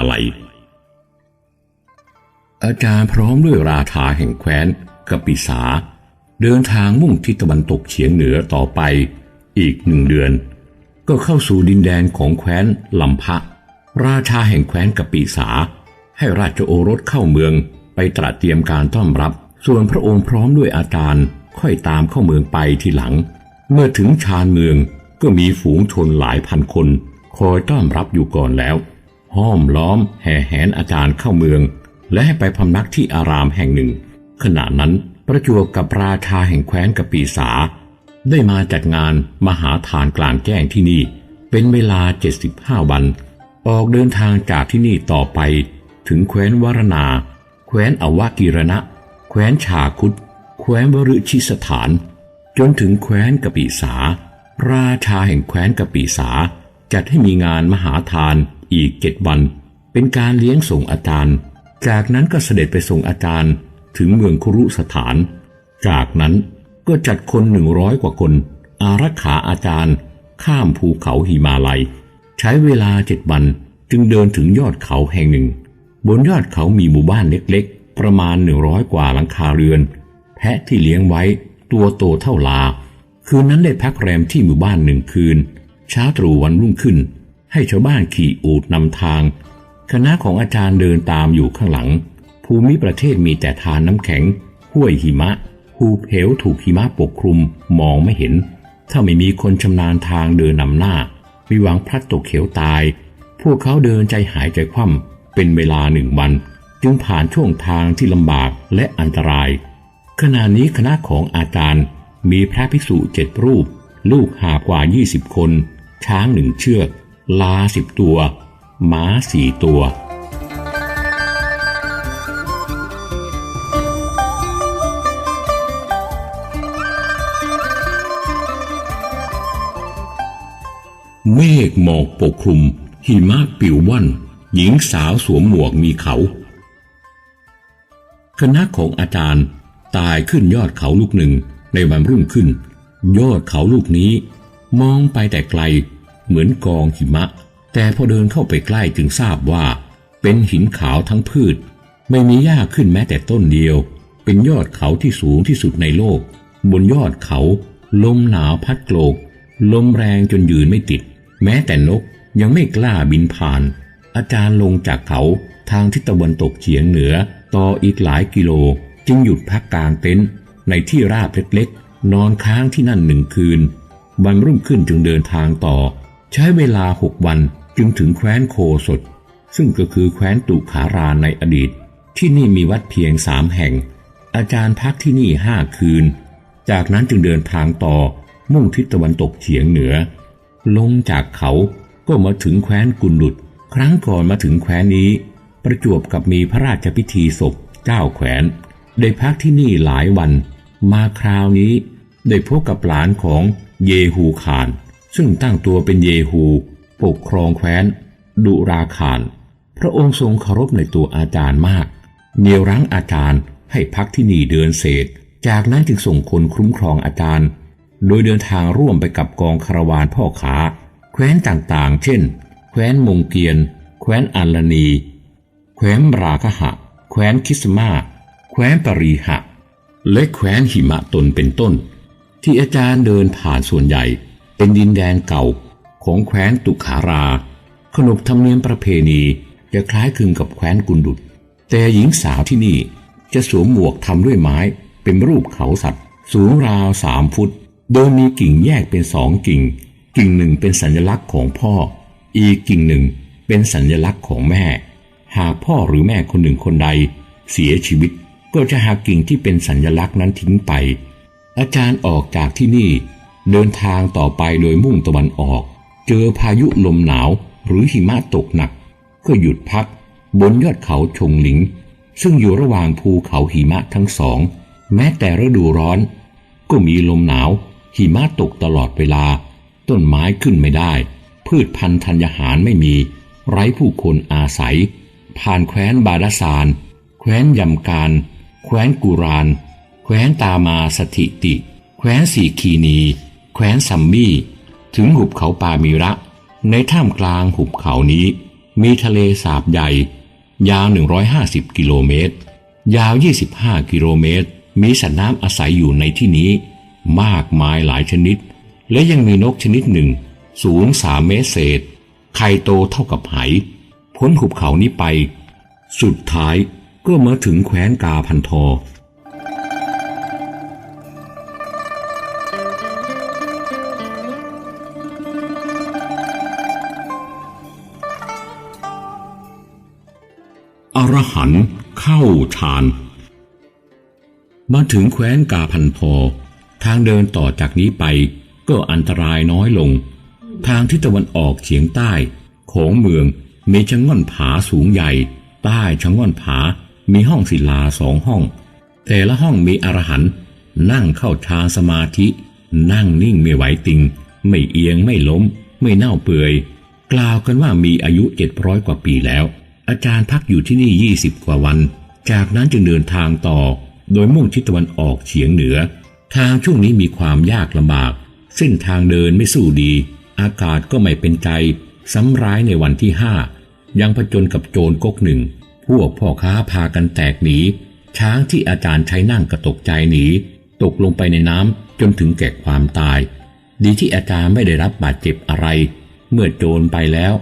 าลัย อาจารย์พร้อมด้วยราชาแห่งแคว้นกปิสา เดินทางมุ่งทิศตะวันตกเฉียงเหนือต่อไปอีกหนึ่งเดือน ก็เข้าสู่ดินแดนของแคว้นลำพะ ราชาแห่งแคว้นกปิสา ให้ราชโอรสเข้าเมืองไปตระเตรียมการต้อนรับ ส่วนพระองค์พร้อมด้วยอาจารย์ค่อยตามเข้าเมืองไปทีหลัง เมื่อถึงชานเมืองก็มีฝูงชนหลายพันคน คอยต้อนรับอยู่ก่อนแล้ว ห้อมล้อมแห่แหนอาจารย์เข้าเมือง และให้ไปพำนักที่อารามแห่งหนึ่ง ขณะนั้นประจวบกับราชาแห่งแคว้นกปีสา ได้มาจัดงานมหาทานกลางแจ้งที่นี่ เป็นเวลา 75 วัน ออกเดินทางจากที่นี่ต่อไป ถึงแคว้นวรนา แคว้นอวกิรณะ แคว้นชาคุตแคว้นวรุชิสถาน จนถึงแคว้นกปีสา ราชาแห่งแคว้นกปีสา จัดให้มีงานมหาทาน อีกเจ็ดวัน เป็นการเลี้ยงส่งอาจารย์ จากนั้นก็เสด็จไปส่งอาจารย์ถึงเมืองคุรุสถาน จากนั้นก็จัดคนหนึ่งร้อยกว่าคน อารักขาอาจารย์ ข้ามภูเขาหิมาลัย ใช้เวลาเจ็ดวันจึงเดินถึงยอดเขาแห่งหนึ่ง บนยอดเขามีหมู่บ้านเล็กๆ ประมาณหนึ่งร้อยกว่าหลังคาเรือน แพะที่เลี้ยงไว้ตัวโตเท่าลา คืนนั้นได้พักแรมที่หมู่บ้านหนึ่งคืน เช้าตรู่วันรุ่งขึ้น ให้ชาวบ้านขี่อูดนำทาง คณะของอาจารย์เดินตามอยู่ข้างหลัง ภูมิประเทศมีแต่ทานน้ำแข็ง ห้วยหิมะภูเหวถูกหิมะปกคลุมมองไม่เห็น ถ้าไม่มีคนชำนาญทางเดินนำหน้ามีหวังพลัดตกเขียวตาย พวกเขาเดินใจหายใจคว่ำเป็นเวลาหนึ่งวัน จึงผ่านช่วงทางที่ลำบากและอันตราย ขณะนี้คณะของอาจารย์มีพระภิกษุเจ็ดรูป ลูกหาบกว่า 20 คน ช้างหนึ่งเชือก ลาสิบตัว ม้าสี่ตัว เมฆหมอกปกคลุม หิมะปิวว่อน หญิงสาวสวมหมวกมีเขา คณะของอาจารย์ตายขึ้นยอดเขาลูกหนึ่งในวันรุ่งขึ้น ยอดเขาลูกนี้ มองไปแต่ไกล เหมือนกองหิมะ แต่พอเดินเข้าไปใกล้จึงทราบว่า เป็นหินขาวทั้งพืช ไม่มีหญ้าขึ้นแม้แต่ต้นเดียว เป็นยอดเขาที่สูงที่สุดในโลก บนยอดเขา ลมหนาวพัดโกรก ลมแรงจนยืนไม่ติด แม้แต่นกยังไม่กล้าบินผ่าน อาจารย์ลงจากเขาทางทิศตะวันตกเฉียงเหนือ ต่ออีกหลายกิโล จึงหยุดพักกลางเต็นท์ในที่ราบเล็กๆนอนค้างที่นั่นหนึ่งคืน วันรุ่งขึ้นจึงเดินทางต่อ ใช้เวลาหกวันจึงถึงแคว้นโคสดซึ่งก็คือแคว้นตุขาราในอดีต ที่นี่มีวัดเพียงสามแห่ง อาจารย์พักที่นี่ห้าคืน จากนั้นจึงเดินทางต่อมุ่งทิศตะวันตกเฉียงเหนือ ลงจากเขาก็มาถึงแคว้นกุนดุดครั้งก่อนมาถึงแคว้นนี้ ประจวบกับมีพระราชพิธีศพเจ้าแขวนได้พักที่นี่หลายวัน มาคราวนี้ได้พบกับหลานของเยฮูคาน ซึ่งตั้งตัวเป็นเยฮูปกครองแคว้น ดุราคานพระองค์ทรงเคารพในตัวอาจารย์มากเหนี่ยวรั้งอาจารย์ให้พักที่นี่เดือนเศษ จากนั้นจึงส่งคนคุ้มครองอาจารย์ โดยเดินทางร่วมไปกับกองคาราวานพ่อค้าแคว้นต่างๆ เช่น แคว้นมงเกียน แคว้นอัลลนี แคว้นราคหะ แคว้นคิสมาแคว้นปรีหะ และแคว้นหิมะตนเป็นต้น ที่อาจารย์เดินผ่านส่วนใหญ่ เป็นดินแดนเก่าของแคว้นตุขารา ขนบธรรมเนียมประเพณีจะคล้ายคลึงกับแคว้นกุนดุด แต่หญิงสาวที่นี่จะสวมหมวกทำด้วยไม้เป็นรูปเขาสัตว์ สูงราวสามฟุต โดยมีกิ่งแยกเป็นสองกิ่ง กิ่งหนึ่งเป็นสัญลักษณ์ของพ่อ อีกกิ่งหนึ่งเป็นสัญลักษณ์ของแม่ หากพ่อหรือแม่คนหนึ่งคนใด เสียชีวิตก็จะหักกิ่งที่เป็นสัญลักษณ์นั้นทิ้งไป อาจารย์ออกจากที่นี่ เดินทางต่อไปโดยมุ่งตะวันออก เจอพายุลมหนาวหรือหิมะตกหนัก ก็หยุดพัก บนยอดเขาชงหลิง ซึ่งอยู่ระหว่างภูเขาหิมะทั้งสอง แม้แต่ฤดูร้อน ก็มีลมหนาว หิมะตกตลอดเวลา ต้นไม้ขึ้นไม่ได้ พืชพันธุ์ธัญญาหารไม่มี ไร้ผู้คนอาศัย ผ่านแคว้นบาดาซาน แคว้นยำการ แคว้นกุราน แคว้นตามาสถิติ แคว้นสีคีนี ว้นซัมมี่ถึงหุบเขาปามีระ ในท่ามกลางหุบเขานี้ มีทะเลสาบใหญ่ ยาว 150 กิโลเมตร ยาว 25 กิโลเมตร มีสัตว์น้ำอาศัยอยู่ในที่นี้ มากมายหลายชนิด และยังมีนกชนิดหนึ่ง สูงสามเมตรเศษ ไข่โตเท่ากับไห พ้นหุบเขานี้ไป สุดท้ายก็มาถึงแคว้นกาพันทอ อรหันต์เข้าฌาน มาถึงแคว้นกาพันพอ ทางเดินต่อจากนี้ไปก็อันตรายน้อยลง ทางทิศตะวันออกเฉียงใต้ของเมืองมีชะง่อนผาสูงใหญ่ ใต้ชะง่อนผา มีห้องศิลาสองห้อง แต่ละห้องมีอรหันต์นั่งเข้าฌานสมาธิ นั่งนิ่งไม่ไหวติง ไม่เอียงไม่ล้ม ไม่เน่าเปื่อย กล่าวกันว่ามีอายุเจ็ดร้อยกว่าปีแล้ว อาจารย์พักอยู่ที่นี่ยี่สิบกว่าวัน จากนั้นจึงเดินทางต่อ โดยมุ่งทิศตะวันออกเฉียงเหนือ ทางช่วงนี้มีความยากลำบาก เส้นทางเดินไม่สู้ดี อากาศก็ไม่เป็นใจซ้ำร้ายในวันที่ห้ายังผจญกับโจรก๊กหนึ่ง พวกพ่อค้าพากันแตกหนี ช้างที่อาจารย์ใช้นั่งกระตกใจหนี ตกลงไปในน้ำจนถึงแก่ความตาย ดีที่อาจารย์ไม่ได้รับบาดเจ็บอะไร เมื่อโจรไปแล้ว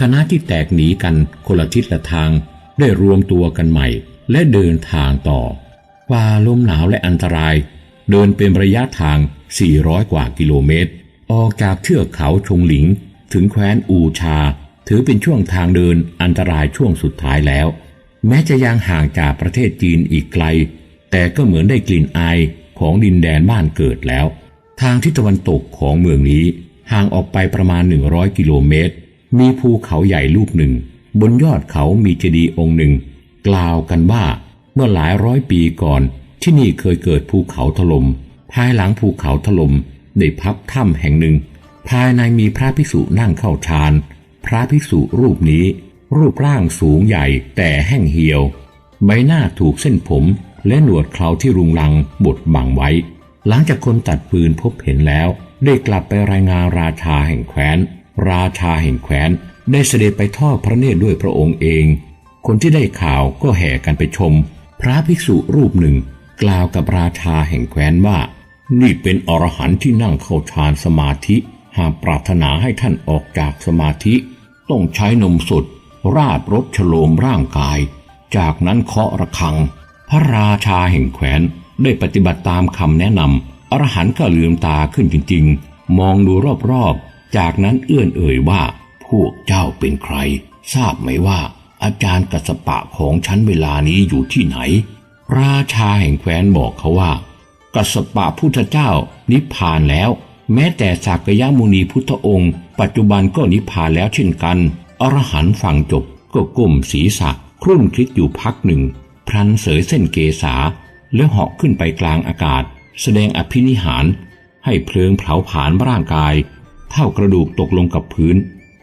คณะที่แตกหนีกันคนละทิศละทางได้รวมตัวกันใหม่ และเดินทางต่อฝ่าลมหนาวและอันตราย เดินเป็นระยะทาง 400 กว่ากิโลเมตร ออกจากเทือกเขาชงหลิง ถึงแคว้นอูชา ถือเป็นช่วงทางเดินอันตรายช่วงสุดท้ายแล้ว แม้จะยังห่างจากประเทศจีนอีกไกล แต่ก็เหมือนได้กลิ่นอายของดินแดนบ้านเกิดแล้ว ทางทิศตะวันตกของเมืองนี้ห่างออกไปประมาณ 100 กิโลเมตร มีภูเขาใหญ่ลูกหนึ่ง บนยอดเขามีเจดีย์องค์หนึ่ง กล่าวกันว่า เมื่อหลายร้อยปีก่อน ที่นี่เคยเกิดภูเขาถลม่มภายหลังภูเขาถล่มได้พับถ้ำแห่งหนึ่ง ภายในมีพระภิกษุนั่งเข้าฌาน พระภิกษุรูปนี้ รูปร่างสูงใหญ่แต่แห้งเหี่ยว ใบหน้าถูกเส้นผมและหนวดเคราที่รุงรังบดบังไว้ หลังจากคนตัดปืนพบเห็นแล้ว ได้กลับไปรายงานราชาแห่งแคว้น ราชาแห่งแคว้นได้เสด็จไปทอดพระเนตรด้วยพระองค์เอง คนที่ได้ข่าวก็แห่กันไปชม พระภิกษุรูปหนึ่ง กล่าวกับราชาแห่งแคว้นว่า นี่เป็นอรหันต์ที่นั่งเข้าฌานสมาธิ หากปรารถนาให้ท่านออกจากสมาธิ ต้องใช้นมสดราดรถฉโลมร่างกาย จากนั้นเคาะระฆัง พระราชาแห่งแคว้นได้ปฏิบัติตามคำแนะนำอรหันต์ก็ลืมตาขึ้นจริงๆ มองดูรอบๆ จากนั้นเอื้อนเอ่ยว่า พวกเจ้าเป็นใคร ทราบไหมว่า อาจารย์กัสปะของฉันเวลานี้อยู่ที่ไหน ราชาแห่งแคว้นบอกเขาว่า กัสปะพุทธเจ้านิพพานแล้ว แม้แต่สากยมุนีพุทธองค์ ปัจจุบันก็นิพพานแล้วเช่นกัน อรหันต์ฟังจบก็ก้มศีรษะครุ่นคิดอยู่พักหนึ่ง พลันเสยเส้นเกษา แล้วเหาะขึ้นไปกลางอากาศ แสดงอภินิหาร ให้เพลิงเผาผลาญร่างกาย เท่ากระดูกตกลงกับพื้น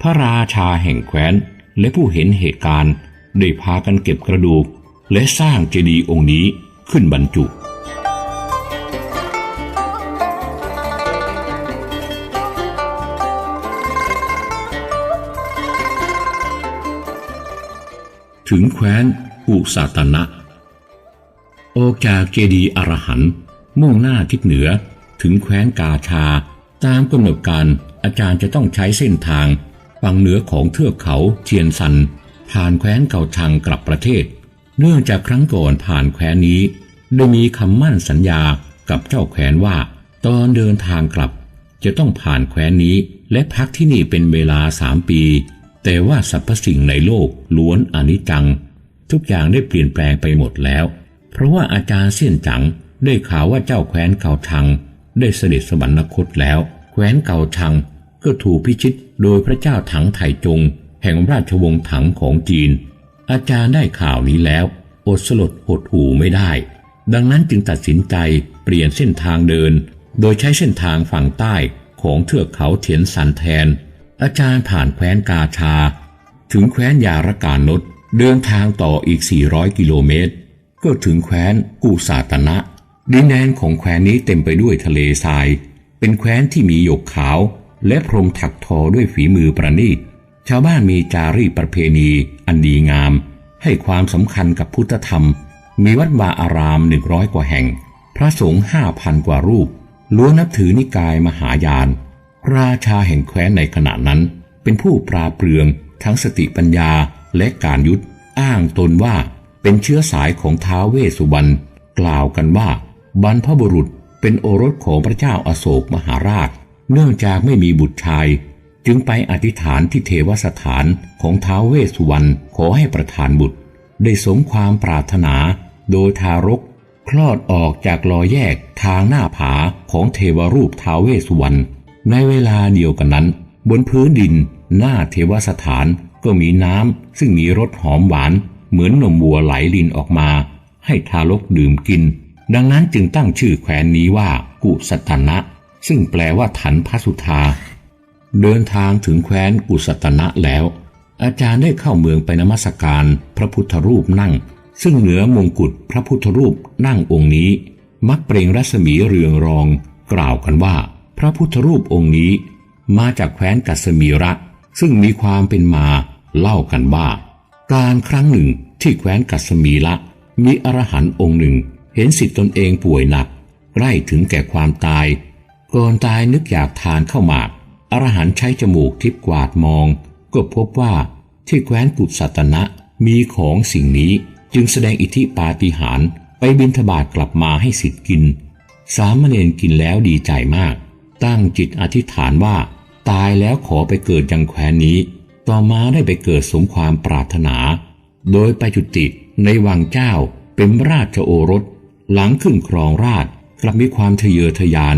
พระราชาแห่งแคว้น และผู้เห็นเหตุการณ์ได้พากันเก็บกระดูก และสร้างเจดีย์องค์นี้ขึ้นบรรจุถึงแคว้นอุสาตนะ ออกจากเจดีย์อรหันต์มุ่งหน้าทิศเหนือถึงแคว้นกาชา ตามกำหนดการอาจารย์จะต้องใช้เส้นทางฝั่งเหนือของเทือกเขาเทียนซัน ผ่านแคว้นเกาชังกลับประเทศ เนื่องจากครั้งก่อนผ่านแคว้นนี้ได้มีคำมั่นสัญญากับเจ้าแคว้นว่า ตอนเดินทางกลับ จะต้องผ่านแคว้นนี้และพักที่นี่เป็นเวลาสามปี แต่ว่าสรรพสิ่งในโลกล้วนอนิจจัง ทุกอย่างได้เปลี่ยนแปลงไปหมดแล้ว เพราะว่าอาจารย์เสี่ยนจังได้ข่าวว่าเจ้าแคว้นเกาชัง ได้เสด็จสวรรคตแล้ว แคว้นเกาชังก็ถูกพิชิตโดยพระเจ้าถังไถจง แห่งราชวงศ์ถังของจีน อาจารย์ได้ข่าวนี้แล้วอดสลดหดหูไม่ได้ ดังนั้นจึงตัดสินใจเปลี่ยนเส้นทางเดิน โดยใช้เส้นทางฝั่งใต้ของเทือกเขาเทียนสันแทน อาจารย์ผ่านแคว้นกาชา ถึงแคว้นยารการนดเดินทางต่ออีก 400 กิโลเมตร ก็ถึงแคว้นกูสาตนะ ดินแดนของแคว้นนี้เต็มไปด้วยทะเลทราย เป็นแคว้นที่มีหยกขาว และพรมถักทอด้วยฝีมือประณีต ชาวบ้านมีจารีตประเพณี อันดีงาม ให้ความสำคัญกับพุทธธรรม มีวัดวาอารามหนึ่งร้อยกว่าแห่ง พระสงฆ์ห้าพันกว่ารูป ล้วนนับถือนิกายมหายาน ราชาแห่งแคว้นในขณะนั้น เป็นผู้ปราเปรือง ทั้งสติปัญญาและการยุทธอ้างตนว่าเป็นเชื้อสายของท้าวเวสสุวรรณกล่าวกันว่า บรรพบุรุษเป็นโอรสของพระเจ้าอาโศกมหาราช เนื่องจากไม่มีบุตรชาย จึงไปอธิษฐานที่เทวสถานของท้าวเวสสุวรรณขอให้ประทานบุตร ได้สมความปรารถนา โดยทารก คลอดออกจากรอยแยกทางหน้าผาของเทวรูปท้าวเวสสุวรรณในเวลาเดียวกันนั้น บนพื้นดินหน้าเทวสถานก็มีน้ำซึ่งมีรสหอมหวาน เหมือนนมวัวไหลลินออกมา ให้ทารกดื่มกิน ดังนั้นจึงตั้งชื่อแคว้นนี้ว่ากุสตนะ ซึ่งแปลว่าถันพระสุธา เดินทางถึงแคว้นกุสตนะแล้ว อาจารย์ได้เข้าเมืองไปนมัสการพระพุทธรูปนั่ง ซึ่งเหนือมงกุฎพระพุทธรูปนั่งองค์นี้ มักเปล่งรัศมีเรืองรอง กล่าวกันว่า พระพุทธรูปองค์นี้ มาจากแคว้นกัสมีระ ซึ่งมีความเป็นมา เล่ากันว่า การครั้งหนึ่งที่แคว้นกัสมีละมีอรหันต์องค์หนึ่ง เห็นสิทธิตนเองป่วยหนักใกล้ถึงแก่ความตายก่อนตายนึกอยากทานข้าวหมากอรหันใช้จมูกทิพกวาดมอง ก็พบว่าที่แคว้นกุสัตนะมีของสิ่งนี้จึงแสดงอิทธิปาฏิหาริย์ไปบินทบาทกลับมาให้สิทธิ์กิน สามเณรกินแล้วดีใจมาก ตั้งจิตอธิษฐานว่า ตายแล้วขอไปเกิดยังแคว้นนี้ ต่อมาได้ไปเกิดสมความปรารถนา โดยไปจุติในวังเจ้าเป็นราชโอรส หลังขึ้นครองราชกลับมีความทะเยอทะยาน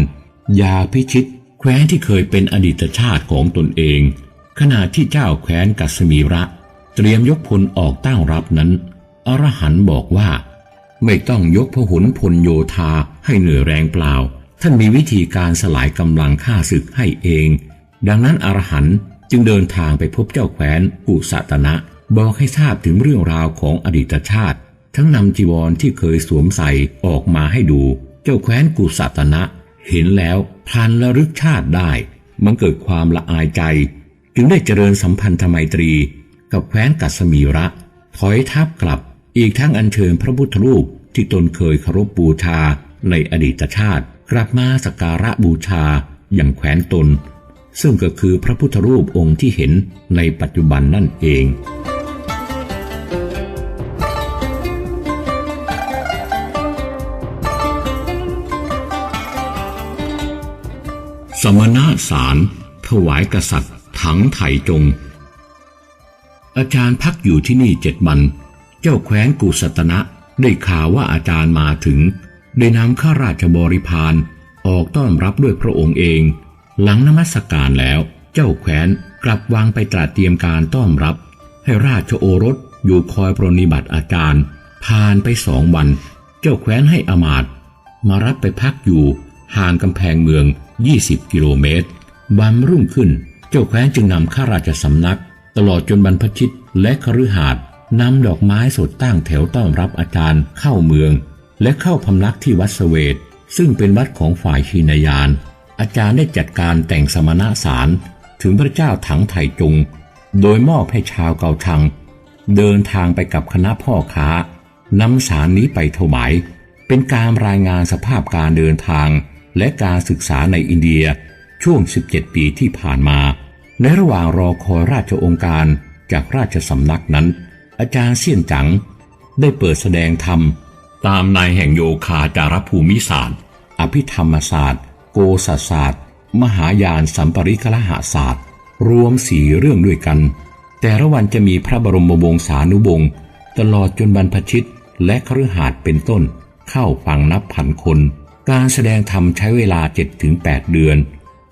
ยาพิชิต แคว้นที่เคยเป็นอดีตชาติของตนเอง ขณะที่เจ้าแคว้นกัสมีระ เตรียมยกพลออกตั้งรับนั้น อรหันบอกว่า ไม่ต้องยกพหุพลโยธาให้เหนื่อยแรงเปล่า ท่านมีวิธีการสลายกำลังฆ่าศึกให้เอง ดังนั้นอรหันจึงเดินทางไปพบเจ้าแคว้นกุสตนะ บอกให้ทราบถึงเรื่องราวของอดีตชาติ ทั้งนำจีวรที่เคยสวมใส่ออกมาให้ดู เจ้าแคว้นกุสตนะ เห็นแล้วพลันระลึกชาติได้ มันเกิดความละอายใจ จึงได้เจริญสัมพันธไมตรี กับแคว้นกัสมีระ ถอยทัพกลับ อีกทั้งอัญเชิญพระพุทธรูปที่ตนเคยเคารพบูชาในอดีตชาติ กลับมาสักการะบูชาอย่างแขวนตน ซึ่งก็คือพระพุทธรูปองค์ที่เห็นในปัจจุบันนั่นเอง สมณะสาร ถวายกษัตริย์ถังไถจง อาจารย์พักอยู่ที่นี่เจ็ดวัน เจ้าแคว้นกุสตนะได้ข่าวว่าอาจารย์มาถึง ได้นำข้าราชบริพารออกต้อนรับด้วยพระองค์เอง หลังนมัสการแล้ว เจ้าแคว้นกลับวางไปตราเตรียมการต้อนรับ ให้ราชโอรสอยู่คอยปรนนิบัติอาจารย์ ผ่านไปสองวัน เจ้าแคว้นให้อมาตมารับไปพักอยู่ห่างกำแพงเมือง 20 กิโลเมตร วันรุ่งขึ้น เจ้าแคว้นจึงนำข้าราชสำนัก ตลอดจนบรรพชิตและคฤหาสน์นำดอกไม้สดตั้งแถวต้อนรับอาจารย์เข้าเมือง และเข้าพำนักที่วัดสเวตซึ่งเป็นวัดของฝ่ายชีนยาน อาจารย์ได้จัดการแต่งสมณะสารถึงพระเจ้าถังไถจง โดยมอบให้ชาวเกาทัง เดินทางไปกับคณะพ่อค้านำสารนี้ไปถวาย เป็นการรายงานสภาพการเดินทาง และการศึกษาในอินเดียช่วง 17 ปีที่ผ่านมา ในระหว่างรอคอยราชองค์การจากราชสำนักนั้น อาจารย์เสี่ยนจัง ได้เปิดแสดงธรรม ตามนายแห่งโยคาจารภูมิศาสตร์ อภิธรรมศาสตร์ โกศศาสตร์ มหายานสัมปริกลหาศาสตร์ รวมสี่เรื่องด้วยกัน แต่ละวันจะมีพระบรมวงศานุวงศ์ตลอดจนบรรพชิตและคฤหาสน์เป็นต้นเข้าฟังนับพันคน การแสดงธรรมใช้เวลา 7-8 เดือน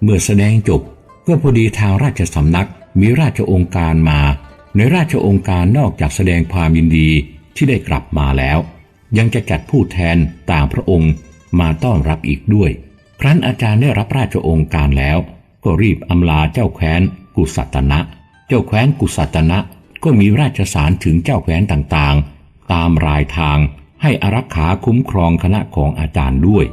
เมื่อแสดงจบก็พอดีทางราชสำนักมีราชองค์การมา ในราชองค์การนอกจากแสดงความยินดีที่ได้กลับมาแล้ว ยังจะจัดผู้แทนต่างพระองค์มาต้อนรับอีกด้วย ครั้นอาจารย์ได้รับราชองค์การแล้ว ก็รีบอำลาเจ้าแคว้นกุสัตนะ เจ้าแคว้นกุสัตนะก็มีราชสารถึงเจ้าแคว้นต่างๆ ตามรายทางให้อารักขาคุ้มครองคณะของอาจารย์ด้วย